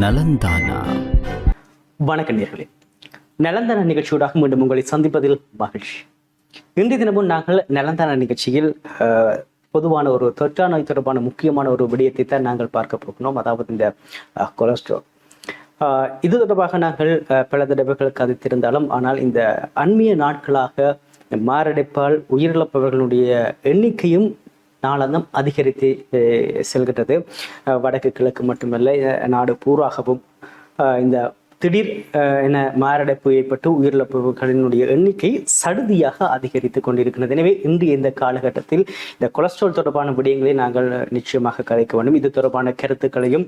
நலந்தானா? வணக்க நேர்களே. நலந்தான நிகழ்ச்சியோடாக மீண்டும் உங்களை சந்திப்பதில் மகிழ்ச்சி. இன்றைய தினமும் நாங்கள் நலந்தான நிகழ்ச்சியில் பொதுவான ஒரு தொற்றா நோய் தொடர்பான முக்கியமான ஒரு விடயத்தை தான் நாங்கள் பார்க்க போகிறோம். அதாவது இந்த கொலஸ்ட்ரால். இது தொடர்பாக நாங்கள் அஹ், பல தடவைகள் கதைத்திருந்தாலும் ஆனால் இந்த அண்மைய நாட்களாக மாரடைப்பால் உயிரிழப்பவர்களுடைய எண்ணிக்கையும் நாளாந்தம் அதிகரித்து செல்கின்றது. வடக்கு கிழக்கு மட்டுமல்ல நாடு பூராகவும் இந்த திடீர் என மாரடைப்பு ஏற்பட்டு உயிரிழப்புகளினுடைய எண்ணிக்கை சடுதியாக அதிகரித்து கொண்டிருக்கிறது எனவே இன்று இந்த காலகட்டத்தில் இந்த கொலஸ்ட்ரால் தொடர்பான விடயங்களை நாங்கள் நிச்சயமாக கலைக்க வேண்டும். இது தொடர்பான கருத்துக்களையும்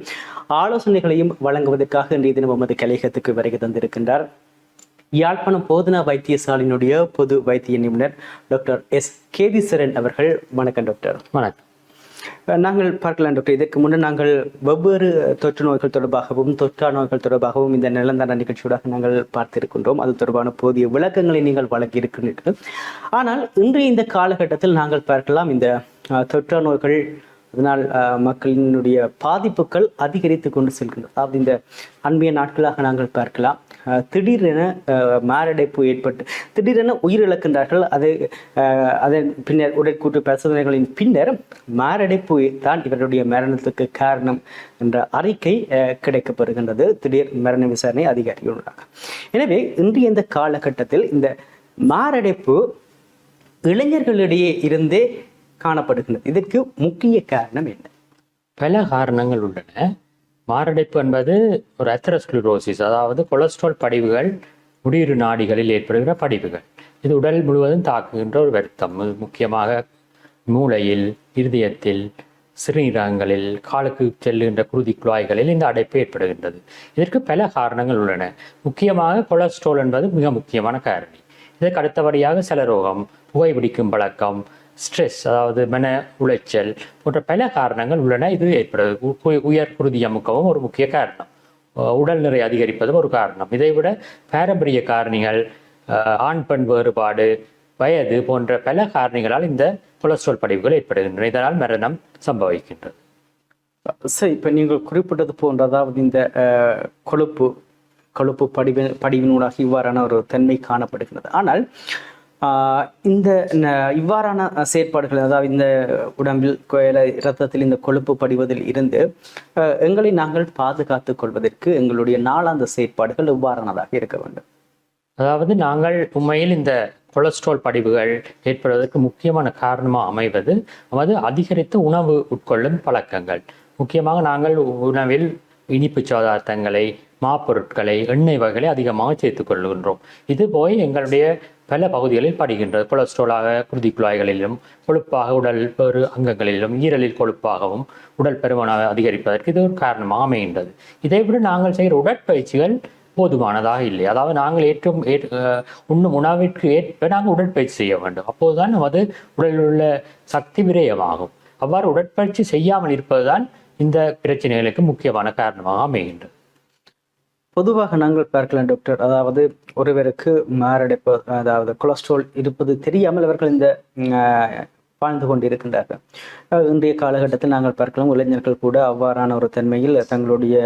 ஆலோசனைகளையும் வழங்குவதற்காக இன்றைய தினம் நமது கலையகத்துக்கு வருகை தந்திருக்கின்றார். யாழ்ப்பாணம் போதனா வைத்தியசாலையினுடைய பொது வைத்திய நிபுணர் டாக்டர் எஸ். கேதீஸ்வரன் அவர்கள். வணக்கம் டாக்டர். வணக்கம். நாங்கள் பார்க்கலாம் டாக்டர். இதற்கு முன்னர் நாங்கள் வெவ்வேறு தொற்று நோய்கள் தொடர்பாகவும் தொற்றா நோய்கள் தொடர்பாகவும் இந்த நிலந்தான நிகழ்ச்சியூடாக நாங்கள் பார்த்திருக்கின்றோம். அது தொடர்பான போதிய விளக்கங்களை நீங்கள் வழங்கி இருக்கின்றீர்கள் ஆனால் இன்றைய இந்த காலகட்டத்தில் நாங்கள் பார்க்கலாம் இந்த தொற்றா நோய்கள் அதனால் மக்களினுடைய பாதிப்புகள் அதிகரித்து கொண்டு செல்கின்றன. அதாவது இந்த அண்மைய நாட்களாக நாங்கள் பார்க்கலாம். திடீரென மாரடைப்பு ஏற்பட்டு திடீரென உயிரிழக்கின்றார்கள். அது அதன் பின்னர் உடற்கூட்டு பரிசோதனைகளின் பின்னர் மாரடைப்பு தான் இவருடைய மரணத்துக்கு காரணம் என்ற அறிக்கை கிடைக்கப்படுகின்றது. கிடைக்கப்பெறுகின்றது திடீர் மரண விசாரணை அதிகாரிகளுடாக எனவே இன்றைய இந்த காலகட்டத்தில் இந்த மாரடைப்பு இளைஞர்களிடையே இருந்தே காணப்படுகின்றது. இதற்கு முக்கிய காரணம் என்ன? பல காரணங்கள் உள்ளன. மாரடைப்பு என்பது ஒரு அத்தரஸ்க்ளரோசிஸ் அதாவது கொலஸ்ட்ரால் படிவுகள் முடியுறு நாடிகளில் ஏற்படுகிற படிவுகள். இது உடல் முழுவதும் தாக்குகின்ற ஒரு வருத்தம். முக்கியமாக மூளையில் இருதயத்தில் சிறுநீரகங்களில் காலுக்கு செல்லுகின்ற குருதி குழாய்களில் இந்த அடைப்பு ஏற்படுகின்றது. இதற்கு பல காரணங்கள் உள்ளன. முக்கியமாக கொலஸ்ட்ரால் என்பது மிக முக்கியமான காரணி. இதற்கு அடுத்தபடியாக புகை புகைப்பிடிக்கும் பழக்கம் ஸ்ட்ரெஸ் அதாவது மன உளைச்சல் போன்ற பல காரணங்கள் உள்ளன. இது ஏற்படுது. உ- உயர் குருதி அமுக்கவும் ஒரு முக்கிய காரணம். அஹ் உடல் நிறை அதிகரிப்பதும் ஒரு காரணம். இதைவிட பாரம்பரிய காரணிகள் ஆண் பெண் வேறுபாடு வயது போன்ற பல காரணிகளால் இந்த கொலஸ்ட்ரால் படிவுகள் ஏற்படுகின்றன. இதனால் மரணம் சம்பவிக்கின்றது. சரி இப்போ நீங்கள் குறிப்பிட்டது போன்ற அதாவது இந்த கொழுப்பு கொழுப்பு படிவு படிவினூடாக இவ்வாறான ஒரு தன்மை காணப்படுகிறது ஆனால் இந்த இவ்வாறான செயற்பாடுகள் அதாவது இந்த உடம்பில் இரத்தத்தில் இந்த கொழுப்பு படிவதில் இருந்து எங்களை நாங்கள் பாதுகாத்துக் கொள்வதற்கு எங்களுடைய நாளாந்த செயற்பாடுகள் இவ்வாறானதாக இருக்க வேண்டும். அதாவது நாங்கள் உண்மையில் இந்த கொலஸ்ட்ரால் படிவுகள் ஏற்படுவதற்கு முக்கியமான காரணமாக அமைவது அதாவது அதிகரித்த உணவு உட்கொள்ளும் பழக்கங்கள். முக்கியமாக நாங்கள் உணவில் இனிப்பு பதார்த்தங்களை மாப்பொருட்களை எண்ணெய் வகைகளை அதிகமாக சேர்த்துக் கொள்கின்றோம். இது போய் எங்களுடைய பல பகுதிகளில் படுகின்றது கொலஸ்ட்ராலாக குருதி குழாய்களிலும் கொழுப்பாக உடல் பெரு அங்கங்களிலும் ஈரலில் கொழுப்பாகவும் உடல் பெருமனாக அதிகரிப்பதற்கு இது ஒரு காரணமாக அமைகின்றது. இதைவிட நாங்கள் செய்கிற உடற்பயிற்சிகள் போதுமானதாக இல்லை. அதாவது நாங்கள் ஏற்றும் உண்ணும் உணவிற்கு ஏற்ப நாங்கள் உடற்பயிற்சி செய்ய வேண்டும். அப்போதுதான் நமது உடலில் உள்ள சக்தி விரயமாகும். அவ்வாறு உடற்பயிற்சி செய்யாமல் இருப்பதுதான் இந்த பிரச்சனைகளுக்கு முக்கியமான காரணமாக அமைகின்றது. பொதுவாக நாங்கள் பார்க்கலாம் டாக்டர் அதாவது ஒருவருக்கு மாரடைப்பு அதாவது கொலஸ்ட்ரால் இருப்பது தெரியாமல் அவர்கள் இந்த வாழ்ந்து கொண்டிருக்கின்றார்கள். இன்றைய காலகட்டத்தில் நாங்கள் பார்க்கலாம் இளைஞர்கள் கூட அவ்வாறான ஒரு தன்மையில் தங்களுடைய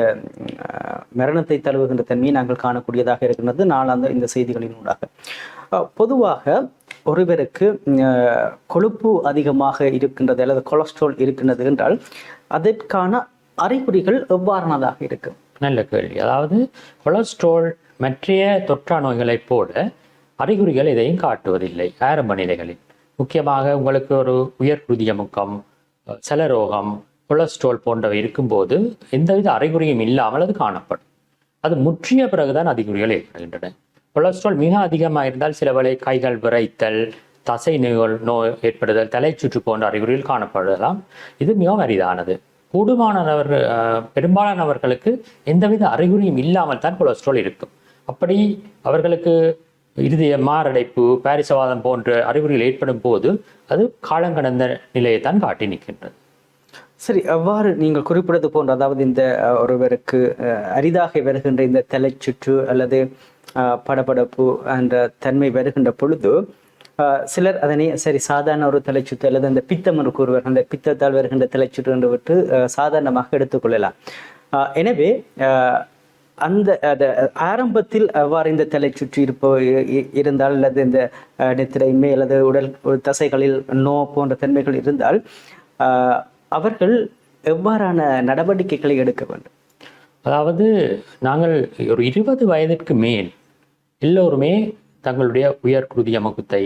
மரணத்தை தழுவுகின்ற தன்மையை நாங்கள் காணக்கூடியதாக இருக்கின்றது. நாளாந்த இந்த செய்திகளின் ஊடாக. பொதுவாக ஒருவருக்கு கொழுப்பு அதிகமாக இருக்கின்றது அல்லது கொலஸ்ட்ரால் இருக்கின்றது என்றால் அதற்கான அறிகுறிகள் எவ்வாறானதாக இருக்கும்? நல்ல கேள்வி. அதாவது கொலஸ்ட்ரால் மற்றைய தொற்றா நோய்களைப் போல அறிகுறிகள் எதையும் காட்டுவதில்லை. ஆரம்ப நிலைகளில் முக்கியமாக உங்களுக்கு ஒரு உயர் குருதியமுக்கம் செலரோகம் கொலஸ்ட்ரால் போன்றவை இருக்கும்போது எந்தவித அறிகுறியும் இல்லாமல் அது காணப்படும். அது முற்றிய பிறகுதான் அறிகுறிகள் ஏற்படுகின்றன. கொலஸ்ட்ரால் மிக அதிகமாக இருந்தால் சில வேளை கைகள் விரைத்தல் தசை நோய் நோய் ஏற்படுதல் தலைச்சுற்று போன்ற அறிகுறிகள் காணப்படலாம். இது மிகவும் அரிதானது. கூடுமானவர்கள் பெரும்பாலானவர்களுக்கு எந்தவித அறிகுறியும் இல்லாமல் தான் கொலஸ்ட்ரால் இருக்கும். அப்படி அவர்களுக்கு இறுதிய மாரடைப்பு பாரிசவாதம் போன்ற அறிகுறிகள் ஏற்படும் போது அது காலங்கடந்த நிலையை தான் காட்டி நிற்கின்றது. சரி அவ்வாறு நீங்கள் குறிப்பிடுவது போன்ற அதாவது இந்த ஒருவருக்கு அரிதாக வருகின்ற இந்த தலைச்சுற்று அல்லது படபடப்பு என்ற தன்மை வருகின்ற பொழுது சிலர் அதனை சரி சாதாரண ஒரு தலைச்சுட்டு அல்லது அந்த பித்தம் என்று கூறுவார் அந்த பித்தத்தால் வருகின்ற தலைச்சுற்று என்று விட்டு சாதாரணமாக எடுத்துக்கொள்ளலாம் எனவே ஆஹ் அந்த அந்த ஆரம்பத்தில் அவ்வாறு இந்த தலை சுற்றி இருப்ப இருந்தால் அல்லது இந்த அஹ், நித்திரைமை அல்லது உடல் தசைகளில் நோ போன்ற தன்மைகள் இருந்தால் அவர்கள் எவ்வாறான நடவடிக்கைகளை எடுக்க வேண்டும்? அதாவது நாங்கள் ஒரு இருபது வயதிற்கு மேல் எல்லோருமே தங்களுடைய உயர் குருதி அமுக்கத்தை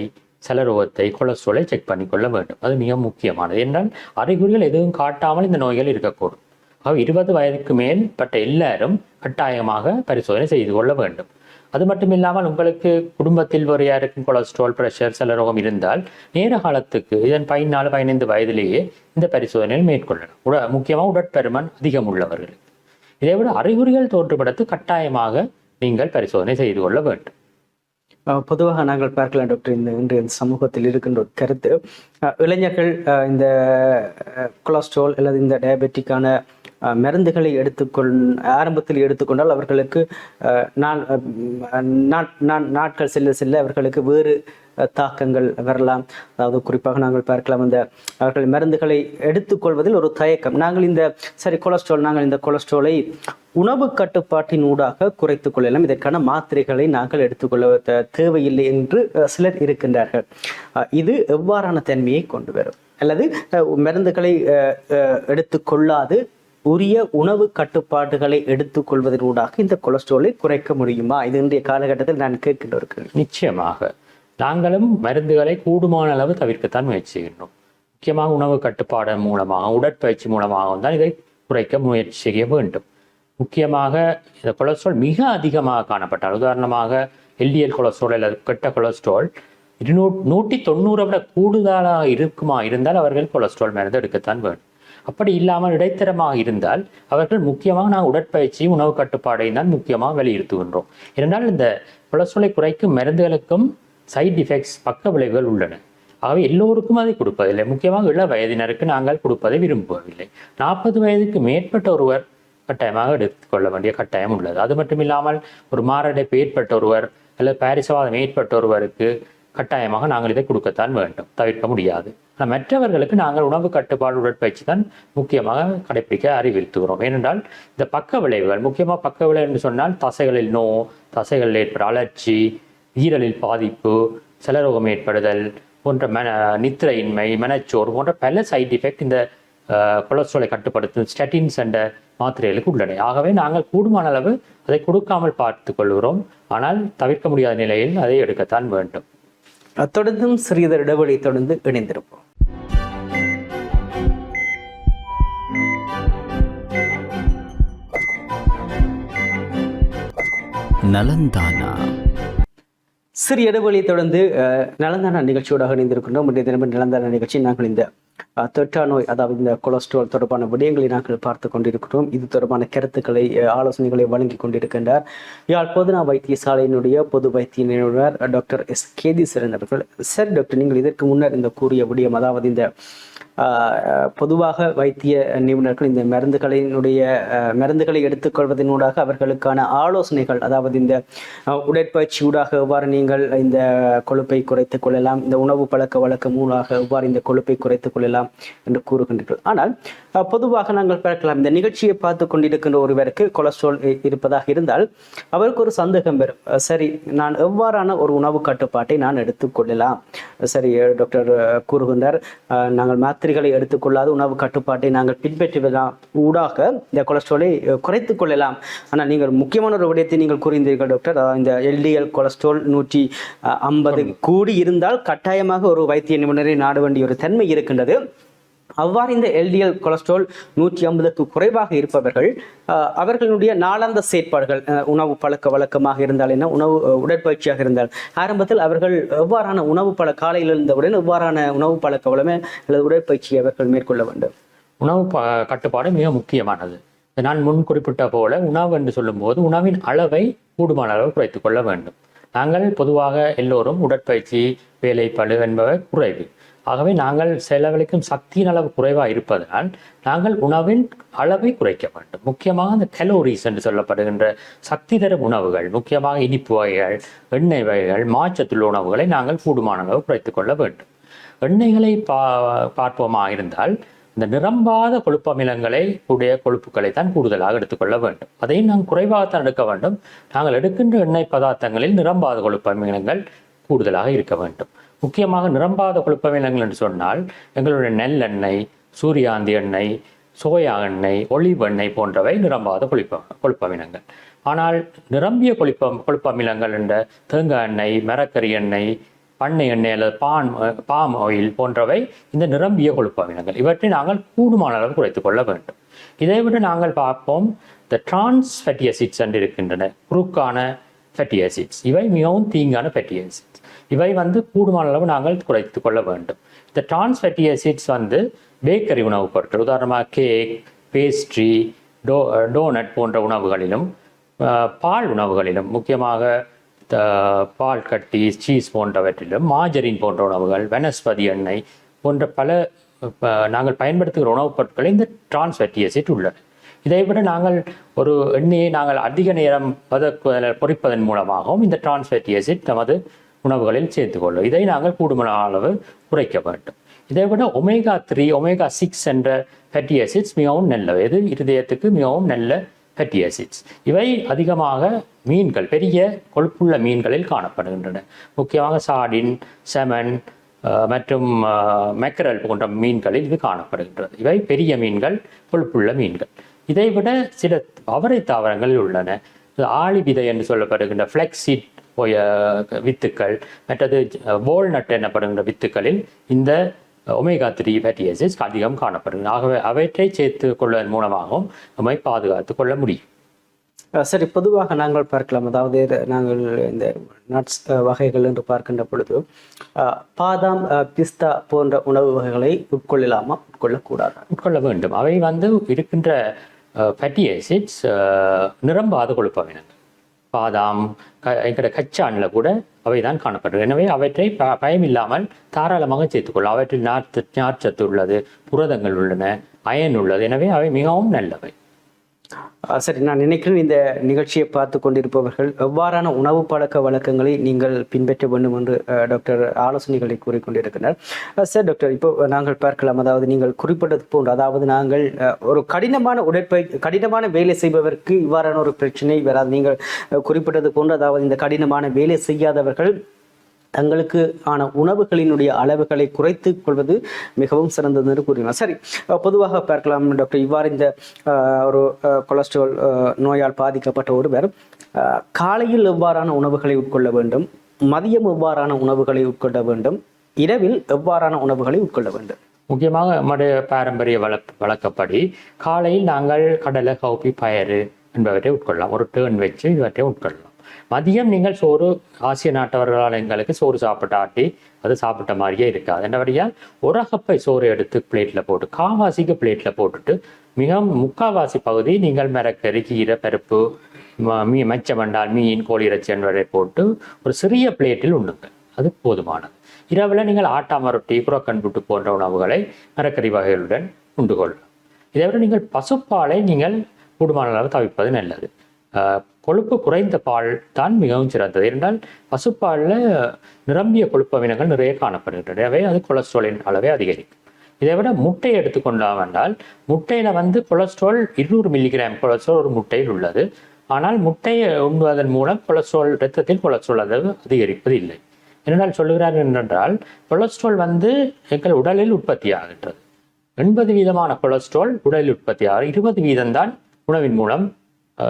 செலரோகத்தை கொலஸ்ட்ராலை செக் பண்ணிக்கொள்ள வேண்டும். அது மிக முக்கியமானது. என்றால் அறிகுறிகள் எதுவும் காட்டாமல் இந்த நோய்கள் இருக்கக்கூடும். ஆக இருபது வயதுக்கு மேல் பட்ட எல்லாரும் கட்டாயமாக பரிசோதனை செய்து கொள்ள வேண்டும். அது மட்டும் இல்லாமல் உங்களுக்கு குடும்பத்தில் ஒரு யாருக்கும் கொலஸ்ட்ரால் பிரஷர் செலரோகம் இருந்தால் நேர காலத்துக்கு இதன் பதினாலு பதினைந்து வயதிலேயே இந்த பரிசோதனையில் மேற்கொள்ளலாம். உட முக்கியமாக உடற்பருமன் அதிகம் உள்ளவர்கள். இதை விட அறிகுறிகள் தோன்றுபடுத்து கட்டாயமாக நீங்கள் பரிசோதனை செய்து கொள்ள வேண்டும். பொதுவாக நாங்கள் பார்க்கலாம் டாக்டர் இந்த இன்றைய இந்த சமூகத்தில் இருக்கின்ற ஒரு கருத்து. இளைஞர்கள் இந்த கொலஸ்ட்ரால் அல்லது இந்த டயபெட்டிக்கான மருந்துகளை எடுத்துக்கொள் ஆரம்பத்தில் எடுத்துக்கொண்டால் அவர்களுக்கு நான் நாள் நாட்- நாட்கள் செல்ல செல்ல அவர்களுக்கு வேறு தாக்கங்கள் வரலாம். அதாவது குறிப்பாக நாங்கள் பார்க்கலாம் இந்த அவர்கள் மருந்துகளை எடுத்துக்கொள்வதில் ஒரு தயக்கம். நாங்கள் இந்த சரி கொலஸ்ட்ரால் நாங்கள் இந்த கொலஸ்ட்ராலை உணவு கட்டுப்பாட்டின் ஊடாக குறைத்துக் கொள்ளலாம். இதற்கான மாத்திரைகளை நாங்கள் எடுத்துக்கொள்ள தேவையில்லை என்று சிலர் இருக்கின்றார்கள். இது எவ்வாறான தன்மையை கொண்டு வரும்? அல்லது மருந்துகளை எடுத்துக்கொள்ளாது உரிய உணவு கட்டுப்பாடுகளை எடுத்துக்கொள்வதனூடாக இந்த கொலஸ்ட்ராலை குறைக்க முடியுமா? இது இன்றைய காலகட்டத்தில் நான் கேட்கின்ற ஒரு கேள்வி. நிச்சயமாக. நாங்களும் மருந்துகளை கூடுமான அளவு தவிர்க்கத்தான் முயற்சி செய்கின்றோம் முக்கியமாக உணவு கட்டுப்பாடு மூலமாக உடற்பயிற்சி மூலமாகவும் தான் இதை குறைக்க முயற்சி செய்ய வேண்டும். முக்கியமாக இந்த கொலஸ்ட்ரால் மிக அதிகமாக காணப்பட்டால் உதாரணமாக எல்டிஎல் கொலஸ்ட்ரால் அல்லது கெட்ட கொலஸ்ட்ரால் இருநூ நூற்றி தொண்ணூறை விட கூடுதலாக இருக்குமா? இருந்தால் அவர்கள் கொலஸ்ட்ரால் மருந்து எடுக்கத்தான் வேண்டும். அப்படி இல்லாமல் இடைத்தரமாக இருந்தால் அவர்கள் முக்கியமாக நாங்கள் உடற்பயிற்சி உணவு கட்டுப்பாடையும் தான் முக்கியமாக வலியுறுத்துகின்றோம். ஏனென்றால் இந்த கொலஸ்ட்ராலை குறைக்கும் மருந்துகளுக்கும் சைட் எஃபெக்ட்ஸ் பக்க விளைவுகள் உள்ளன. ஆகவே எல்லோருக்கும் அதை கொடுப்பதில்லை. முக்கியமாக இள வயதினருக்கு நாங்கள் கொடுப்பதை விரும்பவில்லை நாற்பது வயதுக்கு மேற்பட்ட ஒருவர் கட்டாயமாக எடுத்துக்கொள்ள வேண்டிய கட்டாயம் உள்ளது. அது மட்டும் இல்லாமல் ஒரு மாரடைப்பு ஏற்பட்ட ஒருவர் அல்லது பாரிசவாதம் ஏற்பட்ட ஒருவருக்கு கட்டாயமாக நாங்கள் இதை கொடுக்கத்தான் வேண்டும். தவிர்க்க முடியாது. ஆனால் மற்றவர்களுக்கு நாங்கள் உணவு கட்டுப்பாடு உடற்பயிற்சி தான் முக்கியமாக கடைபிடிக்க அறிவுறுத்துகிறோம். ஏனென்றால் இந்த பக்க விளைவுகள் முக்கியமாக பக்க விளைவு என்று சொன்னால் தசைகளில் நோ தசைகளில் ஏற்பட அலர்ச்சி ஈரலில் பாதிப்பு செலரோகம் ஏற்படுதல் போன்ற மன நித்திரையின்மை மனச்சோர்வு போன்ற பல சைட் எஃபெக்ட் இந்த கொலஸ்ட்ராலை கட்டுப்படுத்தும் ஸ்டட்டின்ஸ் என்ற மாத்திரைகளுக்கு உள்ளன. ஆகவே நாங்கள் கூடுமான அளவு அதை கொடுக்காமல் பார்த்துக் கொள்கிறோம். ஆனால் தவிர்க்க முடியாத நிலையில் அதை எடுக்கத்தான் வேண்டும். தொடர்ந்தும் சிறிது இடைவெளி தொடர்ந்து இணைந்திருப்போம். நலந்தானா. சிறிய இடைவெளியை தொடர்ந்து நலந்தான நிகழ்ச்சியோடாக இணைந்திருக்கின்றோம். இன்றைய தினமும் நலந்தான நிகழ்ச்சி நாங்கள் இந்த தொற்றா நோய் அதாவது இந்த கொலஸ்ட்ரால் தொடர்பான விடயங்களை நாங்கள் பார்த்து கொண்டிருக்கிறோம். இது தொடர்பான கருத்துக்களை ஆலோசனைகளை வழங்கி கொண்டிருக்கின்றார். யாழ் பொதுநா வைத்தியசாலையினுடைய பொது வைத்திய நிபுணர் டாக்டர் எஸ். கேதீஸ்வரன் அவர்கள் சார் டாக்டர் நீங்கள் இதற்கு முன்னர் இந்த கூறிய விடயம் அதாவது இந்த பொதுவாக வைத்திய நிபுணர்கள் இந்த மருந்துகளினுடைய மருந்துகளை எடுத்துக்கொள்வதனூடாக அவர்களுக்கான ஆலோசனைகள் அதாவது இந்த உடற்பயிற்சி ஊடாக எவ்வாறு நீங்கள் இந்த கொழுப்பை குறைத்துக் கொள்ளலாம் இந்த உணவு பழக்க வழக்கம் ஊடாக எவ்வாறு இந்த கொழுப்பை குறைத்துக் கொள்ளலாம் என்று கூறுகின்றீர்கள். ஆனால் பொதுவாக நாங்கள் பார்க்கலாம் இந்த நிகழ்ச்சியை பார்த்து கொண்டிருக்கின்ற ஒருவருக்கு கொலஸ்ட்ரால் இருப்பதாக இருந்தால் அவருக்கு ஒரு சந்தேகம் வரும். சரி நான் எவ்வாறான ஒரு உணவு கட்டுப்பாட்டை நான் எடுத்துக்கொள்ளலாம் சரி டாக்டர் கூறுகின்றார் நாங்கள் மாத்திரை மாத்திரைகளை எடுத்துக்கொள்ளாத உணவு கட்டுப்பாட்டை நாங்கள் பின்பற்றுவதா ஊடாக இந்த கொலஸ்ட்ராலை அஹ் குறைத்துக் கொள்ளலாம். ஆனால் நீங்கள் முக்கியமான ஒரு விடயத்தை நீங்கள் கூறியிருந்தீர்கள் டாக்டர். அதாவது இந்த எல்டிஎல் கொலஸ்ட்ரால் நூற்றி ஐம்பது கூடி இருந்தால் கட்டாயமாக ஒரு வைத்திய நிபுணரை நாட வேண்டிய ஒரு தன்மை இருக்கின்றது. அவ்வாறு இந்த எல்டிஎல் கொலஸ்ட்ரால் நூற்றி ஐம்பதுக்கு குறைவாக இருப்பவர்கள் அஹ், அவர்களுடைய நாளாந்த செயற்பாடுகள் அஹ், உணவு பழக்க வழக்கமாக இருந்தால் என்ன உணவு உடற்பயிற்சியாக இருந்தால் ஆரம்பத்தில் அவர்கள் எவ்வாறான உணவு பழ காலையில் இருந்தவுடன் எவ்வாறான உணவு பழக்க வளமே அல்லது உடற்பயிற்சியை அவர்கள் மேற்கொள்ள வேண்டும். உணவு ப- கட்டுப்பாடு மிக முக்கியமானது. நான் முன் குறிப்பிட்ட போல உணவு என்று சொல்லும்போது உணவின் அளவை கூடுமான அளவு குறைத்துக் கொள்ள வேண்டும். நாங்கள் பொதுவாக எல்லோரும் உடற்பயிற்சி வேலைப்பளு என்பவை குறைவு. ஆகவே நாங்கள் செலவழிக்கும் சக்தியின் அளவு குறைவாக இருப்பதனால் நாங்கள் உணவின் அளவை குறைக்க வேண்டும். முக்கியமாக அந்த கலோரிஸ் என்று சொல்லப்படுகின்ற சக்தி தரும் உணவுகள் முக்கியமாக இனிப்பு வகைகள் எண்ணெய் வகைகள் மாச்சத்துள்ள உணவுகளை நாங்கள் கூடுமான அளவு குறைத்து கொள்ள வேண்டும். எண்ணெய்களை பா பார்ப்போமாக இருந்தால் இந்த நிரம்பாத கொழுப்பமிலங்களை உடைய கொழுப்புகளை தான் கூடுதலாக எடுத்துக்கொள்ள வேண்டும். அதையும் நாம் குறைவாகத்தான் எடுக்க வேண்டும். நாங்கள் எடுக்கின்ற எண்ணெய் பதார்த்தங்களில் நிரம்பாத கொழுப்பமிலங்கள் கூடுதலாக இருக்க வேண்டும். முக்கியமாக நிரம்பாத கொழுப்பமிலங்கள் என்று சொன்னால் எங்களுடைய நெல்லெண்ணெய் சூரியாந்தி எண்ணெய் சோயா எண்ணெய் ஒளிவெண்ணெய் போன்றவை நிரம்பாத கொழுப்ப கொழுப்பமிலங்கள் ஆனால் நிரம்பிய கொழுப்பம் கொழுப்பமிலங்கள் என்ற தேங்காய் எண்ணெய் மரக்கறி எண்ணெய் பண்ணை எண்ணெய் அல்லது பான் பாம் ஆயில் போன்றவை இந்த நிரம்பிய கொழுப்பமிலங்கள் இவற்றை நாங்கள் கூடுமான அளவு குறைத்து கொள்ள வேண்டும். இதை விட நாங்கள் பார்ப்போம் இந்த டிரான்ஸ் ஃபெட்டி அசிட்ஸ் என்று இருக்கின்றன குறுக்கான ஃபெட்டி அசிட்ஸ் இவை மிகவும் தீங்கான ஃபெட்டி அசிட்ஸ் இவை வந்து கூடுமான அளவு நாங்கள் குறைத்து கொள்ள வேண்டும். இந்த டிரான்ஸ்ஃபெட்டி அசிட்ஸ் வந்து பேக்கரி உணவுப் பொருட்கள் உதாரணமாக கேக் பேஸ்ட்ரி டோ டோனட் போன்ற உணவுகளிலும் பால் உணவுகளிலும் முக்கியமாக த- பால் கட்டி சீஸ் போன்றவற்றிலும் மாஜரின் போன்ற உணவுகள் வனஸ்பதி எண்ணெய் போன்ற பல நாங்கள் பயன்படுத்துகிற உணவுப் பொருட்களை இந்த டிரான்ஸ்ஃபெட்டி அசிட் உள்ளது. இதை விட நாங்கள் ஒரு எண்ணெயை நாங்கள் அதிக நேரம் பதக்குவதில் பொறிப்பதன் மூலமாகவும் இந்த டிரான்ஸ்ஃபெட்டி அசிட் நமது உணவுகளில் சேர்த்துக்கொள்ளும். இதை நாங்கள் கூடுமான அளவு குறைக்க வேண்டும். இதை விட ஒமேகா த்ரீ ஒமேகா சிக்ஸ் என்ற ஃபேட்டி அசிட்ஸ் மிகவும் நல்லவை. இது இருதயத்துக்கு மிகவும் நல்ல ஃபேட்டி அசிட்ஸ் இவை அதிகமாக மீன்கள் பெரிய கொழுப்புள்ள மீன்களில் காணப்படுகின்றன. முக்கியமாக சாடின் செமன் மற்றும் மெக்கரல் போன்ற மீன்களில் இது காணப்படுகின்றது. இவை பெரிய மீன்கள் கொழுப்புள்ள மீன்கள். இதை விட சில அவரை தாவரங்களில் உள்ளன. இது ஆளி விதை என்று சொல்லப்படுகின்ற ஃப்ளெக்ஸிட் வித்துக்கள் மற்றது வால்நட் எனப்படுகின்ற வித்துக்களில் இந்த ஒமேகா த்ரீ ஃபேட்டி ஆசிட்ஸ் அதிகம் காணப்படுகிறது ஆகவே அவற்றை சேர்த்து கொள்வதன் மூலமாகவும் நம்மை பாதுகாத்து கொள்ள முடியும். சரி பொதுவாக நாங்கள் பார்க்கலாம். அதாவது நாங்கள் இந்த நட்ஸ் வகைகள் என்று பார்க்கின்ற பொழுது பாதாம் பிஸ்தா போன்ற உணவு வகைகளை உட்கொள்ளலாமா? உட்கொள்ளக்கூடாதா? உட்கொள்ள வேண்டும். அவை வந்து இருக்கின்ற ஃபேட்டி ஆசிட்ஸ் நிரம்பாத கொழுப்பவினங்கள் பாதாம் க என்கிற கச்சானில் கூட அவை தான் காணப்படுகிறது. எனவே அவற்றை ப பயமில்லாமல் தாராளமாக சேர்த்துக்கொள்ளும் அவற்றில் நார்த்து நார்ச்சத்து உள்ளது புரதங்கள் உள்ளன அயன் உள்ளது. எனவே அவை மிகவும் நல்லவை. சரி நான் நினைக்கிறேன் இந்த நிகழ்ச்சியை பார்த்து கொண்டிருப்பவர்கள் எவ்வாறான உணவு பழக்க வழக்கங்களை நீங்கள் பின்பற்ற வேண்டும் என்று டாக்டர் ஆலோசனைகளை கூறிக்கொண்டிருக்கிறார். சார் டாக்டர் இப்போ நாங்கள் பார்க்கலாம். அதாவது நீங்கள் குறிப்பிட்டது போன்று அதாவது நாங்கள் ஒரு கடினமான உழைப்பை கடினமான வேலை செய்பவருக்கு இவ்வாறான ஒரு பிரச்சனை வராது. நீங்கள் குறிப்பிட்டது போன்று அதாவது இந்த கடினமான வேலை செய்யாதவர்கள் தங்களுக்கு ஆன உணவுகளினுடைய அளவுகளை குறைத்து கொள்வது மிகவும் சிறந்தது என்று கூறினார். சரி பொதுவாக பார்க்கலாம். டாக்டர் இவ்வாறு இந்த ஒரு கொலஸ்ட்ரால் நோயால் பாதிக்கப்பட்ட ஒருவர் காலையில் எவ்வாறான உணவுகளை உட்கொள்ள வேண்டும் மதியம் எவ்வாறான உணவுகளை உட்கொள்ள வேண்டும் இரவில் எவ்வாறான உணவுகளை உட்கொள்ள வேண்டும்? முக்கியமாக நம்முடைய பாரம்பரிய வழக் வழக்கப்படி காலையில் நாங்கள் கடலை கவுப்பி பயறு என்பவற்றை உட்கொள்ளலாம். ஒரு டேர்ன் வச்சு இவற்றை உட்கொள்ளலாம். மதியம் நீங்கள் சோறு ஆசிய நாட்டவர்களால் எங்களுக்கு சோறு சாப்பிட்ட ஆட்டி அது சாப்பிட்ட மாதிரியே இருக்காது. என்னபடியால் ஒரு அகப்பை சோறு எடுத்து பிளேட்டில் போட்டு காவாசிக்கு பிளேட்டில் போட்டுட்டு மிகவும் முக்காவாசி பகுதி நீங்கள் மிரக்கறி கீரை பருப்பு ம- மீ மச்சமண்டால் மீன் கோழி இறைச்சி என்பதை போட்டு ஒரு சிறிய பிளேட்டில் உண்ணுங்கள் அது போதுமானது. இரவில் நீங்கள் ஆட்டாமரொட்டி புறக்கண் புட்டு போன்ற உணவுகளை மரக்கறி வகைகளுடன் உண்டு கொள்ளலாம் இதை விட நீங்கள் பசுப்பாலை நீங்கள் கூடுமான அளவு நல்லது. கொழுப்பு குறைந்த பால் தான் மிகவும் சிறந்தது. என்றால் பசுப்பாலில் நிரம்பிய கொழுப்பமினங்கள் நிறைய காணப்படுகின்றன. எனவே அது கொலஸ்ட்ராலின் அளவை அதிகரிக்கும். இதை விட முட்டை எடுத்துக்கொண்டோம் என்றால் முட்டையில் வந்து கொலஸ்ட்ரால் இருநூறு மில்லிகிராம் கொலஸ்ட்ரால் ஒரு முட்டையில் உள்ளது. ஆனால் முட்டையை உண்ணுவதன் மூலம் கொலஸ்ட்ரால் ரத்தத்தில் கொலஸ்ட்ரால் அளவு அதிகரிப்பது இல்லை என்னென்னால் சொல்லுகிறார் என்னென்றால் கொலஸ்ட்ரால் வந்து எங்கள் உடலில் உற்பத்தி ஆகின்றது. எண்பது வீதமான கொலஸ்ட்ரால் உடலில் உற்பத்தி ஆகும் இருபது வீதம்தான் உணவின் மூலம்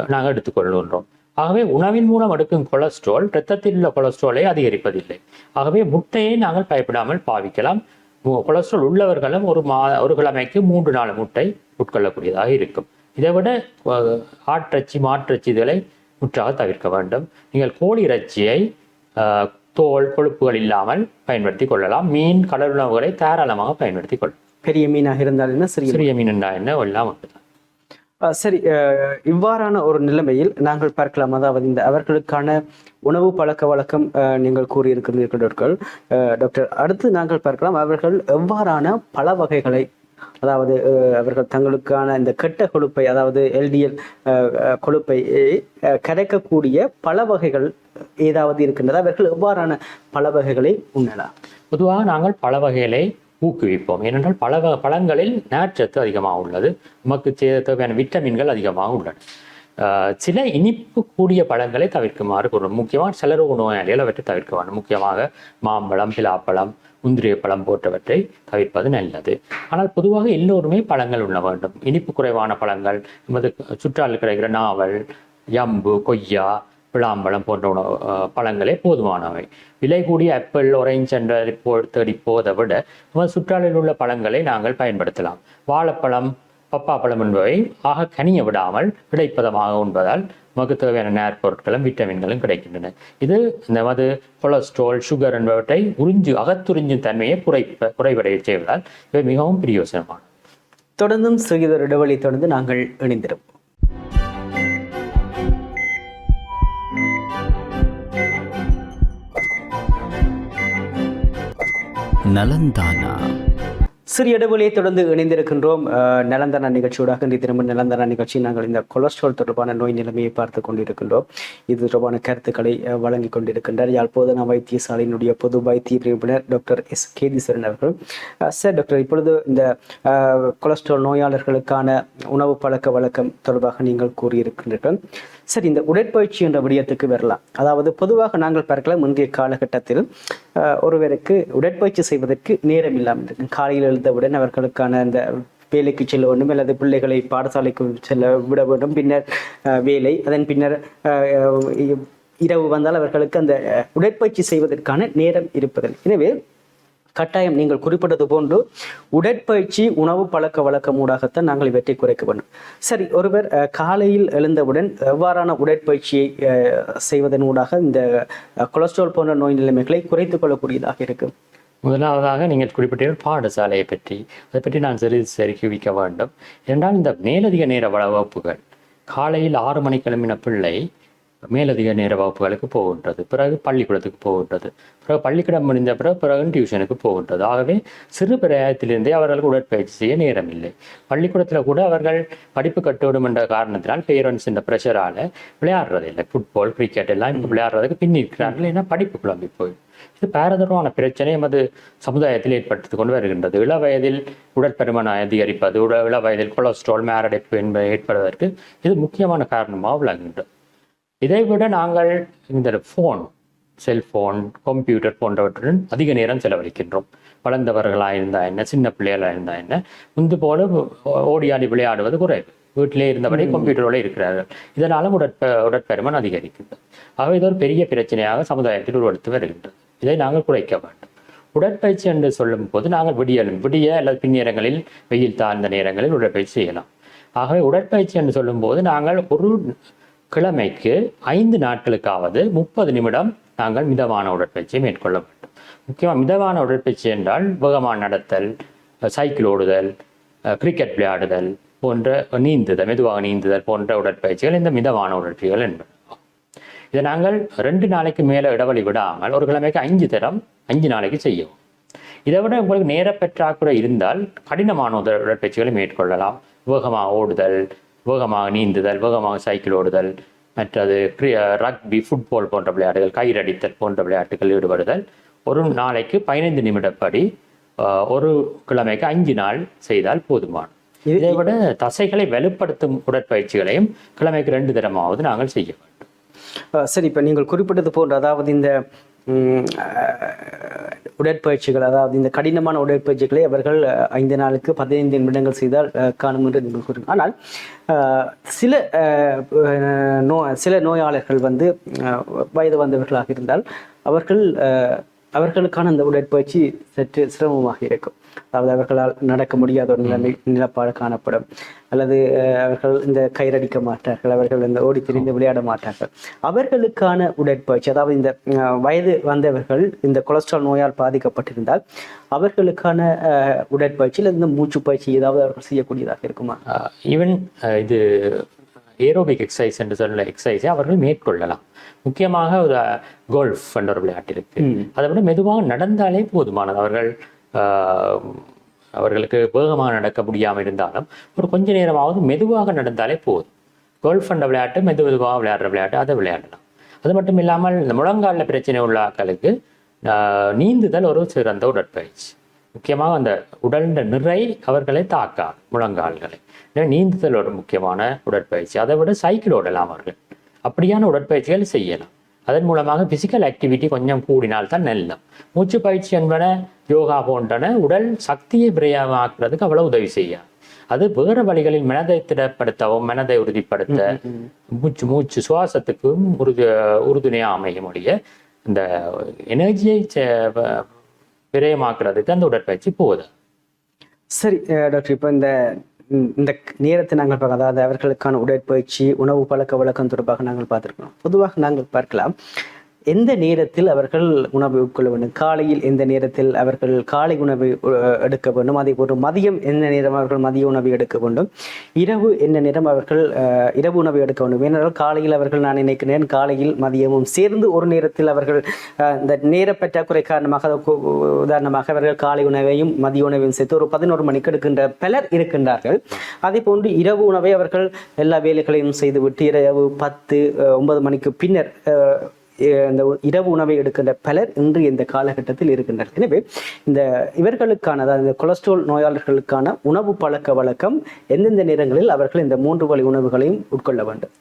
நாங்கள் எடுத்துக்கொள்கின்றோம் ஆகவே உணவின் மூலம் எடுக்கும் கொலஸ்ட்ரால் இரத்தத்தில் உள்ள கொலஸ்ட்ராலை அதிகரிப்பதில்லை. ஆகவே முட்டையை நாங்கள் பயப்படாமல் பாவிக்கலாம். கொலஸ்ட்ரால் உள்ளவர்களும் ஒரு மா ஒரு கிழமைக்கு மூன்று நாலு முட்டை உட்கொள்ளக்கூடியதாக இருக்கும். இதை விட ஆட்டிறைச்சி மாட்டிறைச்சி இதுகளை முற்றாக தவிர்க்க வேண்டும். நீங்கள் கோழி இறைச்சியை தோல் கொழுப்புகள் இல்லாமல் பயன்படுத்தி கொள்ளலாம். மீன் கடல் உணவுகளை தாராளமாக பயன்படுத்தி கொள்ளலாம் பெரிய மீனாக இருந்தால் என்ன? சிறிய மீன். என்ன? எல்லாம் உண்டுதான் அஹ் சரி இவ்வாறான ஒரு நிலைமையில் நாங்கள் பார்க்கலாம். அதாவது இந்த அவர்களுக்கான உணவு பழக்க வழக்கம் நீங்கள் கூறியிருக்கிறீர்கள். டாக்டர் அடுத்து நாங்கள் பார்க்கலாம். அவர்கள் எவ்வாறான பல வகைகளை அதாவது அவர்கள் தங்களுக்கான இந்த கெட்ட கொழுப்பை அதாவது எல்டிஎல் கொழுப்பை கிடைக்கக்கூடிய கரைக்கக்கூடிய பல வகைகள் ஏதாவது இருக்கின்றதா? அவர்கள் எவ்வாறான பல வகைகளை உண்ணலாம்? பொதுவாக நாங்கள் பல வகைகளை ஊக்குவிப்போம். ஏனென்றால் பல பழங்களில் நார்ச்சத்து அதிகமாக உள்ளது. நமக்கு தேவையான விட்டமின்கள் அதிகமாக உள்ளன. சில இனிப்பு கூடிய பழங்களை தவிர்க்குமாறு கூறணும் முக்கியமாக சிலர் நோயாளிகள் அவற்றை தவிர்க்க வேண்டும். முக்கியமாக மாம்பழம் பிலாப்பழம் முந்திரிய பழம் போன்றவற்றை தவிர்ப்பது நல்லது. ஆனால் பொதுவாக எல்லோருமே பழங்கள் உண்ண வேண்டும். இனிப்பு குறைவான பழங்கள் நமது சுற்றால் கிடைக்கிற நாவல் யம்பு கொய்யா பிளாம்பழம் போன்ற உணவு பழங்களே போதுமானவை. விலை கூடிய ஆப்பிள் ஒரேஞ்ச் என்ற போ தேடி போவதை விட நமது சுற்றாலில் உள்ள பழங்களை நாங்கள் பயன்படுத்தலாம். வாழைப்பழம் பப்பாப்பழம் என்பவை ஆக கனிய விடாமல் கிடைப்பதமாக உண்பதால் நமக்கு தேவையான நேர் பொருட்களும் விட்டமின்களும் கிடைக்கின்றன. இது நமது கொலஸ்ட்ரால் சுகர் என்பவற்றை உறிஞ்சு அகத்துறிஞ்சும் தன்மையை குறைப்ப குறைவடைய செய்வதால் இவை மிகவும் பிரயோசனமானது தொடர்ந்தும் சிறிதொரு இடைவெளி தொடர்ந்து நாங்கள் இணைந்திருப்போம். நலந்தானா. சிறிய இடைவெளியை தொடர்ந்து இணைந்திருக்கின்றோம். அஹ், நலந்தனா நிகழ்ச்சியோடாக இன்றைய தினமும் நலந்தனா நிகழ்ச்சி நாங்கள் இந்த கொலஸ்ட்ரால் தொடர்பான நோய் நிலைமையை பார்த்து கொண்டிருக்கின்றோம். இது தொடர்பான கருத்துக்களை வழங்கி கொண்டிருக்கின்றார். யாழ் போதனா வைத்தியசாலையினுடைய பொது வைத்திய நிபுணர் டாக்டர் எஸ். கேதீஸ்வரன் அவர்கள். சார் டாக்டர் இப்பொழுது இந்த கொலஸ்ட்ரால் நோயாளர்களுக்கான உணவு பழக்க வழக்கம் தொடர்பாக நீங்கள் கூறியிருக்கின்றீர்கள். சரி இந்த உடற்பயிற்சி என்ற விடயத்துக்கு வரலாம். அதாவது பொதுவாக நாங்கள் பார்க்கலாம் முந்தைய காலகட்டத்தில் ஒருவருக்கு உடற்பயிற்சி செய்வதற்கு நேரம் இல்லாமல் இருக்கு. காலையில் எழுந்தவுடன் அவர்களுக்கான அந்த வேலைக்கு செல்ல வேண்டும் அல்லது பிள்ளைகளை பாடசாலைக்கு செல்ல விட வேண்டும். பின்னர் வேலை அதன் பின்னர் இரவு வந்தால் அவர்களுக்கு அந்த உடற்பயிற்சி செய்வதற்கான நேரம் இருப்பதில்லை எனவே கட்டாயம் நீங்கள் குறிப்பிட்டது போன்று உடற்பயிற்சி உணவு பழக்க வழக்கம் ஊடாகத்தான் நாங்கள் இவற்றை குறைக்க வேண்டும். சரி ஒருவர் காலையில் எழுந்தவுடன் எவ்வாறான உடற்பயிற்சியை செய்வதன் ஊடாக இந்த கொலஸ்ட்ரால் போன்ற நோய் நிலைமைகளை குறைத்துக் கொள்ளக்கூடியதாக இருக்கும்? முதலாவதாக நீங்கள் குறிப்பிட்ட பாடசாலையை பற்றி அதை பற்றி நான் சிறிது சரிக்குவிக்க வேண்டும். என்றால் இந்த மேலதிக நேர வளவப்புகள் காலையில் ஆறு மணி கிளம்பின பிள்ளை மேலதிக நேர வகுப்புகளுக்கு போகின்றது. பிறகு பள்ளிக்கூடத்துக்கு போகின்றது. பிறகு பள்ளிக்கூடம் முடிந்த பிறகு பிறகு டியூஷனுக்கு போகின்றது. ஆகவே சிறு பிராயத்திலிருந்தே அவர்களுக்கு உடற்பயிற்சி செய்ய நேரம் இல்லை பள்ளிக்கூடத்தில் கூட அவர்கள் படிப்பு கட்டுவிடும் என்ற காரணத்தினால் பேரண்ட்ஸ் இந்த ப்ரெஷரால் விளையாடுறதில்லை. ஃபுட்பால் கிரிக்கெட் எல்லாம் விளையாடுறதுக்கு பின்னிருக்கிறார்கள். ஏன்னா படிப்பு குழம்பி போயிடும் இது பாரதூரமான பிரச்சனை எமது சமுதாயத்தில் ஏற்படுத்தி கொண்டு வருகின்றது. இள வயதில் உடற்பருமனை அதிகரிப்பது உட இள வயதில் கொலஸ்ட்ரால் மேரடைப்பு என்பது ஏற்படுவதற்கு இது முக்கியமான காரணமாக விளங்குகின்றது. இதைவிட நாங்கள் இந்த ஃபோன் செல்போன் கம்ப்யூட்டர் போன்றவற்றுடன் அதிக நேரம் செலவழிக்கின்றோம். வளர்ந்தவர்களாக இருந்தால் என்ன சின்ன பிள்ளைகளாக இருந்தால் என்ன முந்து போல ஓடி ஆடி விளையாடுவது குறைவு. வீட்டிலே இருந்தபடி கம்ப்யூட்டரோட இருக்கிறார்கள். இதனால உடற்ப உடற்பருமன் அதிகரிக்கிறது ஆகவே இது ஒரு பெரிய பிரச்சனையாக சமுதாயத்தில் உருவெடுத்து வருகின்றது. இதை நாங்கள் குறைக்க வேண்டும். உடற்பயிற்சி என்று சொல்லும் போது நாங்கள் விடியலும் விடிய அல்லது பின்னேரங்களில் வெயில் தாழ்ந்த நேரங்களில் உடற்பயிற்சி செய்யலாம். ஆகவே உடற்பயிற்சி என்று சொல்லும்போது நாங்கள் ஒரு கிழமைக்கு ஐந்து நாட்களுக்காவது முப்பது நிமிடம் நாங்கள் மிதமான உடற்பயிற்சியை மேற்கொள்ள வேண்டும். முக்கியமாக மிதமான உடற்பயிற்சி என்றால் வேகமான நடத்தல் சைக்கிள் ஓடுதல் கிரிக்கெட் விளையாடுதல் போன்ற நீந்துதல் மெதுவாக நீந்துதல் போன்ற உடற்பயிற்சிகள் இந்த மிதமான உடற்பயிற்சிகள் என்பது. இதை நாங்கள் ரெண்டு நாளைக்கு மேலே இடைவெளி விடாமல் ஒரு கிழமைக்கு அஞ்சு தரம் அஞ்சு நாளைக்கு செய்யவும். இதை விட உங்களுக்கு நேர பெற்றாக்குறை இருந்தால் கடினமான உட- உடற்பயிற்சிகளை மேற்கொள்ளலாம். வேகமாக ஓடுதல் வேகமாக நீந்துதல் வேகமாக சைக்கிள் ஓடுதல் மற்றது ரக்பி ஃபுட்பால் போன்ற விளையாட்டுகள் கயிறடித்தல் போன்ற விளையாட்டுகள் ஈடுபடுதல். ஒரு நாளைக்கு பதினைந்து நிமிடப்படி ஆஹ், ஒரு கிழமைக்கு அஞ்சு நாள் செய்தால் போதுமானது. இதை விட தசைகளை வலுப்படுத்தும் உடற்பயிற்சிகளையும் கிழமைக்கு ரெண்டு தரமாவது நாங்கள் செய்ய வேண்டும். சரி இப்போ நீங்கள் குறிப்பிட்டது போன்று அதாவது இந்த உடற்பயிற்சிகள் அதாவது இந்த கடினமான உடற்பயிற்சிகளை அவர்கள் ஐந்து நாளுக்கு பதினைந்து நிமிடங்கள் செய்தால் காணும் என்று நீங்கள் கூறுங்க ஆனால் சில நோ சில நோயாளர்கள் வந்து வயது வந்தவர்களாக இருந்தால் அவர்கள் அவர்களுக்கான அந்த உடற்பயிற்சி சற்று சிரமமாக இருக்கும். அதாவது அவர்களால் நடக்க முடியாத ஒரு நிலைமை நிலப்பாடு காணப்படும். அல்லது அவர்கள் இந்த கயிறடிக்க மாட்டார்கள் அவர்கள் இந்த ஓடி திரிந்து விளையாட மாட்டார்கள். அவர்களுக்கான உடற்பயிற்சி அதாவது இந்த வயது வந்தவர்கள் இந்த கொலஸ்ட்ரால் நோயால் பாதிக்கப்பட்டிருந்தால் அவர்களுக்கான உடற்பயிற்சியில் இந்த மூச்சு பயிற்சி ஏதாவது அவர்கள் செய்யக்கூடியதாக இருக்குமா? ஈவன் இது ஏரோபிக் எக்ஸசைஸ் என்று சொல்ல எக்ஸசைஸை அவர்கள் மேற்கொள்ளலாம். முக்கியமாக ஒரு கோல்ஃப் என்ற ஒரு விளையாட்டு இருக்கு. அதை விட மெதுவாக நடந்தாலே போதுமானது. அவர்கள் அவர்களுக்கு வேகமாக நடக்க முடியாமல் இருந்தாலும் ஒரு கொஞ்ச நேரமாவது மெதுவாக நடந்தாலே போதும். கோல்ஃப் என்ற விளையாட்டு மெது மெதுவாக விளையாடுற விளையாட்டு அதை விளையாடலாம். அது மட்டும் இல்லாமல் இந்த முழங்காலில் பிரச்சனை உள்ள ஆக்களுக்கு நீந்துதல் ஒரு சிறந்த உடற்பயிற்சி. முக்கியமாக அந்த உடல் நிறை அவர்களை தாக்கா முழங்கால்களை. நீந்துதல் ஒரு முக்கியமான உடற்பயிற்சி. அதை விட சைக்கிள் ஓடலாம் அவர்கள். அப்படியான உடற்பயிற்சிகள் செய்யலாம். அதன் மூலமாக பிசிக்கல் ஆக்டிவிட்டி கொஞ்சம் கூடினால் தான் நல்லம் மூச்சு பயிற்சி என்பன யோகா போன்றன உடல் சக்தியை பிரயமாக்குறதுக்கு அவ்வளவு உதவி செய்யாது. அது வேறு வழிகளில் மனதை திடப்படுத்தவும் மனதை உறுதிப்படுத்த மூச்சு மூச்சு சுவாசத்துக்கும் உறுதி உறுதுணையாக அமைய முடிய இந்த எனர்ஜியை விரயமாக்குறதுக்கு அந்த உடற்பயிற்சி போகுது சரி டாக்டர் இப்போ இந்த இந்த- நேரத்தை நாங்கள் பார்க்க அதாவது அவர்களுக்கான உடற்பயிற்சி உணவு பழக்க வழக்கம் தொடர்பாக நாங்கள் பார்த்துருக்கோம் பொதுவாக நாங்கள் பார்க்கலாம். எந்த நேரத்தில் அவர்கள் உணவு உட்கொள்ள வேண்டும்? காலையில் எந்த நேரத்தில் அவர்கள் காலை உணவு எடுக்க வேண்டும்? அதே போன்று மதியம் எந்த நேரம் அவர்கள் மதிய உணவு எடுக்க வேண்டும்? இரவு என்ன நேரம் அவர்கள் இரவு உணவு எடுக்க வேண்டும்? ஏனென்றால் காலையில் அவர்கள் நான் நினைக்கிறேன் காலையில் மதியமும் சேர்ந்து ஒரு நேரத்தில் அவர்கள் இந்த நேர பற்றாக்குறை காரணமாக உதாரணமாக அவர்கள் காலை உணவையும் மதிய உணவையும் சேர்த்து ஒரு பதினோரு மணிக்கு எடுக்கின்ற பலர் இருக்கின்றார்கள். அதே போன்று இரவு உணவை அவர்கள் எல்லா வேலைகளையும் செய்துவிட்டு இரவு பத்து ஒன்பது மணிக்கு பின்னர் இந்த இரவு உணவை எடுக்கின்ற பலர் இன்று இந்த காலகட்டத்தில் இருக்கின்றனர். எனவே இந்த இவர்களுக்கான அதாவது இந்த கொலஸ்ட்ரால் நோயாளர்களுக்கான உணவு பழக்க வழக்கம் எந்தெந்த நேரங்களில் அவர்கள் இந்த மூன்று வழி உணவுகளையும் உட்கொள்ள வேண்டும்?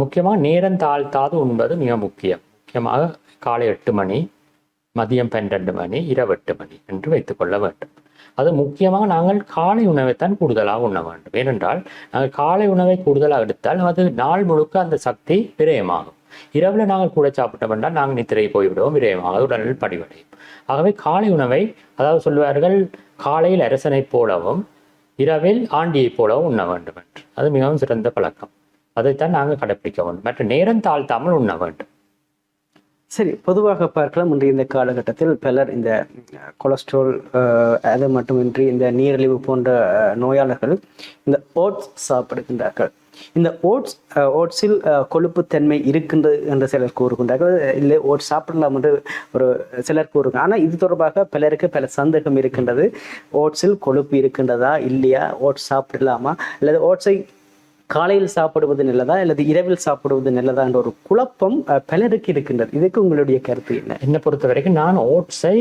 முக்கியமாக நேரம் தாழ்த்தாது உண்பது மிக முக்கியம். முக்கியமாக காலை எட்டு மணி மதியம் பன்னெண்டு மணி இரவு எட்டு மணி என்று வைத்துக்கொள்ள வேண்டும். அது முக்கியமாக நாங்கள் காலை உணவைத்தான் கூடுதலாக உண்ண வேண்டும். ஏனென்றால் நாங்கள் காலை உணவை கூடுதலாக எடுத்தால் அது நாள் முழுக்க அந்த சக்தி விரயமாகும். இரவில் நாங்கள் கூட சாப்பிட்டோம் நாங்கள் நித்திரை போய்விடுவோம் விரயமாக உடல் படிவடையும் ஆகவே காலை உணவை அதாவது சொல்வார்கள் காலையில் அரசனைப் போலவும் இரவில் ஆண்டியைப் போலவும் உண்ண வேண்டும் என்று. அது மிகவும் சிறந்த பழக்கம். அதைத்தான் நாங்கள் கடைப்பிடிக்க வேண்டும். மற்ற நேரம் தாழ்த்தாமல் உண்ண வேண்டும். சரி பொதுவாக பார்க்கலாம் இன்று இந்த காலகட்டத்தில் பலர் இந்த கொலஸ்ட்ரால் அது மட்டுமின்றி இந்த நீரிழிவு போன்ற நோயாளர்கள் இந்த ஓட்ஸ் சாப்பிடுகின்றார்கள். இந்த ஓட்ஸ் ஓட்ஸில் கொழுப்புத்தன்மை இருக்கின்றது என்று சிலர் கூறுகின்றார்கள் இல்லை ஓட்ஸ் சாப்பிடலாம் என்று ஒரு சிலர் கூறுங்க ஆனால் இது தொடர்பாக பலருக்கு பல சந்தேகம் இருக்கின்றது. ஓட்ஸில் கொழுப்பு இருக்கின்றதா இல்லையா? ஓட்ஸ் சாப்பிடலாமா? அல்லது ஓட்ஸை காலையில் சாப்பிடுவது நல்லதா? அல்லது இரவில் சாப்பிடுவது நல்லதா? என்ற ஒரு குழப்பம் பலருக்கு இருக்கின்றது. இதுக்கு உங்களுடைய கருத்து என்ன? என்னை பொறுத்த வரைக்கும் நான் ஓட்ஸை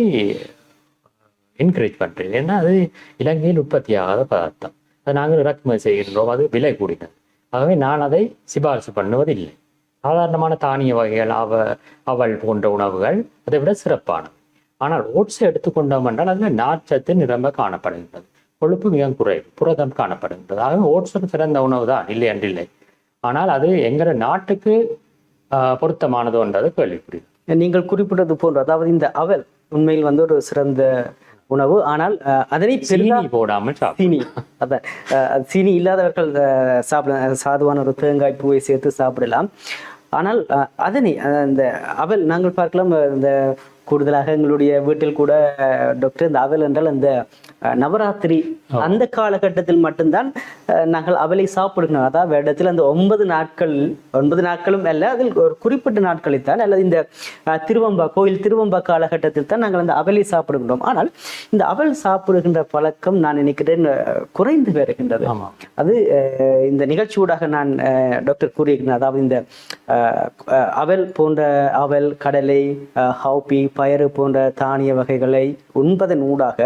என்கரேஜ் பண்ணுறேன் ஏன்னா அது இலங்கையில் உற்பத்தியாகாத பதார்த்தம். அதை நாங்கள் இறக்குமதி செய்கின்றோம். அது விலை கூடினது. ஆகவே நான் அதை சிபாரிசு பண்ணுவதில்லை. சாதாரணமான தானிய வகைகள் அவ அவல் போன்ற உணவுகள் அதை விட சிறப்பானது. ஆனால் ஓட்ஸை எடுத்துக்கொண்டோம் என்றால் அதில் நார்ச்சத்து நிரம்ப காணப்படுகின்றது. கொழுப்பு மிக குறைவு புரதம் காணப்படுகின்றது. ஆகவே ஓட்ஸும் சிறந்த உணவு தான் இல்லை என்றில்லை. ஆனால் அது எங்கிற நாட்டுக்கு பொருத்தமானது என்றது கேள்விக்குரியது நீங்கள் குறிப்பிட்டது போன்று அதாவது இந்த அவல் உண்மையில் வந்து ஒரு சிறந்த உணவு. ஆனால் அதனை போடாமல் சீனி அதான் சீனி இல்லாதவர்கள் சாப்பிட சாதுவான ஒரு தேங்காய் பூவை சேர்த்து சாப்பிடலாம். ஆனால் அஹ், அதனை அஹ், இந்த அவல் நாங்கள் பார்க்கலாம் இந்த கூடுதலாக எங்களுடைய வீட்டில் கூட டாக்டர் இந்த அவல் என்றால் அந்த நவராத்திரி அந்த காலகட்டத்தில் மட்டும்தான் நாங்கள் அவலை சாப்பிடுகிறோம். அதாவது வருடத்தில் அந்த ஒன்பது நாட்கள் ஒன்பது நாட்களும் அல்ல அதில் ஒரு குறிப்பிட்ட நாட்களில் தான் அல்லது இந்த திருவம்பா கோயில் திருவம்பா காலகட்டத்தில் தான் நாங்கள் அந்த அவலை சாப்பிடுகின்றோம். ஆனால் இந்த அவல் சாப்பிடுகின்ற பழக்கம் நான் நினைக்கிறேன் குறைந்து வருகின்றது. அது இந்த நிகழ்ச்சியூடாக நான் டாக்டர் கூறியிருக்கிறேன் அதாவது இந்த அவல் போன்ற அவல் கடலை ஹவுப்பி பயறு போன்ற தானிய வகைகளை உண்பதன் ஊடாக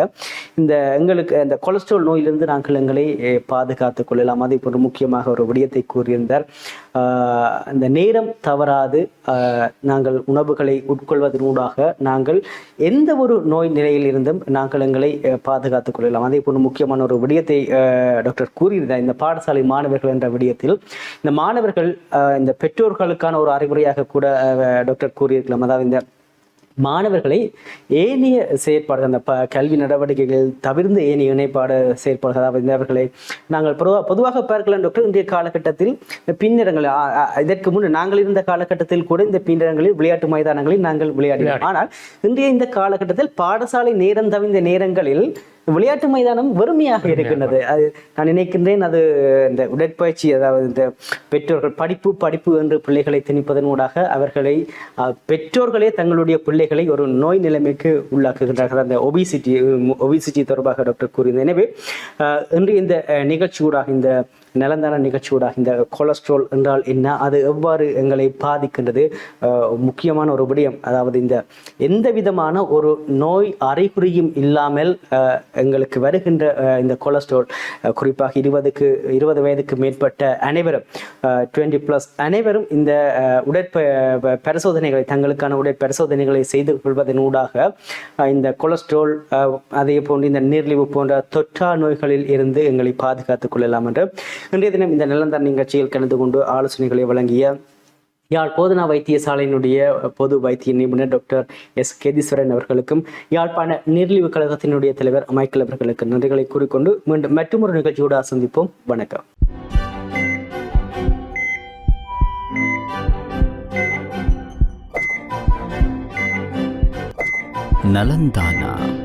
இந்த எங்களுக்கு இந்த கொலஸ்ட்ரால் நோயிலிருந்து நாங்கள் எங்களை பாதுகாத்துக் கொள்ளலாம். அதே போன்று முக்கியமாக ஒரு விடயத்தை கூறியிருந்தார். இந்த நேரம் தவறாது. நாங்கள் உணவுகளை உட்கொள்வதனூடாக நாங்கள் எந்த ஒரு நோய் நிலையில் இருந்தும் நாங்கள் எங்களை பாதுகாத்துக் கொள்ளலாம். அதே போன்று முக்கியமான ஒரு விடயத்தை டாக்டர் கூறியிருந்தார். இந்த பாடசாலை மாணவர்கள் என்ற விடயத்தில் இந்த மாணவர்கள் இந்த பெற்றோர்களுக்கான ஒரு அறிவுரையாக கூட டாக்டர் கூறியிருக்கலாம். அதாவது இந்த மாணவர்களை ஏனைய செயற்பாடுகள் அந்த ப கல்வி நடவடிக்கைகள் தவிர்ந்து ஏனைய இணைப்பாடு செயற்பாடுகள் அதாவது அவர்களை நாங்கள் பொதுவா பொதுவாக பார்க்கலாம் டாக்டர் இன்றைய காலகட்டத்தில் ஆ, இதற்கு முன் நாங்கள் இருந்த காலகட்டத்தில் கூட இந்த பின்னரங்களில் விளையாட்டு மைதானங்களில் நாங்கள் விளையாடினோம். ஆனால் இன்றைய இந்த காலகட்டத்தில் பாடசாலை நேரம் தவிர்ந்த நேரங்களில் விளையாட்டு மைதானம் வெறுமையாக இருக்கின்றது. அது நான் நினைக்கின்றேன் அது இந்த உடற்பயிற்சி அதாவது இந்த பெற்றோர்கள் படிப்பு படிப்பு என்று பிள்ளைகளை திணிப்பதனூடாக அவர்களை அஹ், பெற்றோர்களே தங்களுடைய பிள்ளைகளை ஒரு நோய் நிலைமைக்கு உள்ளாக்குகின்றார்கள். அந்த ஒபிசிட்டி ஒபிசிட்டி தொடர்பாக டாக்டர் கூறியிருந்தார் எனவே இன்று இந்த அஹ், நிகழ்ச்சியூடாக இந்த நிலந்தான நிகழ்ச்சியூடாக இந்த கொலஸ்ட்ரால் என்றால் என்ன? அது எவ்வாறு எங்களை பாதிக்கின்றது? முக்கியமான ஒரு விடயம். அதாவது இந்த எந்த விதமான ஒரு நோய் அறிகுறியும் இல்லாமல் எங்களுக்கு வருகின்ற இந்த கொலஸ்ட்ரால் குறிப்பாக இருபதுக்கு இருபது வயதுக்கு மேற்பட்ட அனைவரும் டுவெண்ட்டி ப்ளஸ் அனைவரும் இந்த உடற்ப பரிசோதனைகளை தங்களுக்கான உடற்பரிசோதனைகளை செய்து கொள்வதனூடாக ஊடாக இந்த கொலஸ்ட்ரால் அதே போன்று இந்த நீர்லிவு போன்ற தொற்றா நோய்களில் இருந்து எங்களை பாதுகாத்துக் கொள்ளலாம் என்று இன்றைய தினம் இந்த நிலந்தர நிகழ்ச்சியில் கலந்து கொண்டு ஆலோசனைகளை வழங்கிய யாழ் போதனா வைத்தியசாலையினுடைய பொது வைத்திய நிபுணர் டாக்டர் எஸ். கேதீஸ்வரன் அவர்களுக்கும் யாழ்ப்பாண நீர்லிவு கழகத்தினுடைய தலைவர் மைக்கேல் அவர்களுக்கு நன்றிகளை கூறிக்கொண்டு மீண்டும் மற்றொரு நிகழ்ச்சியோடு சந்திப்போம். வணக்கம். நலந்தானா.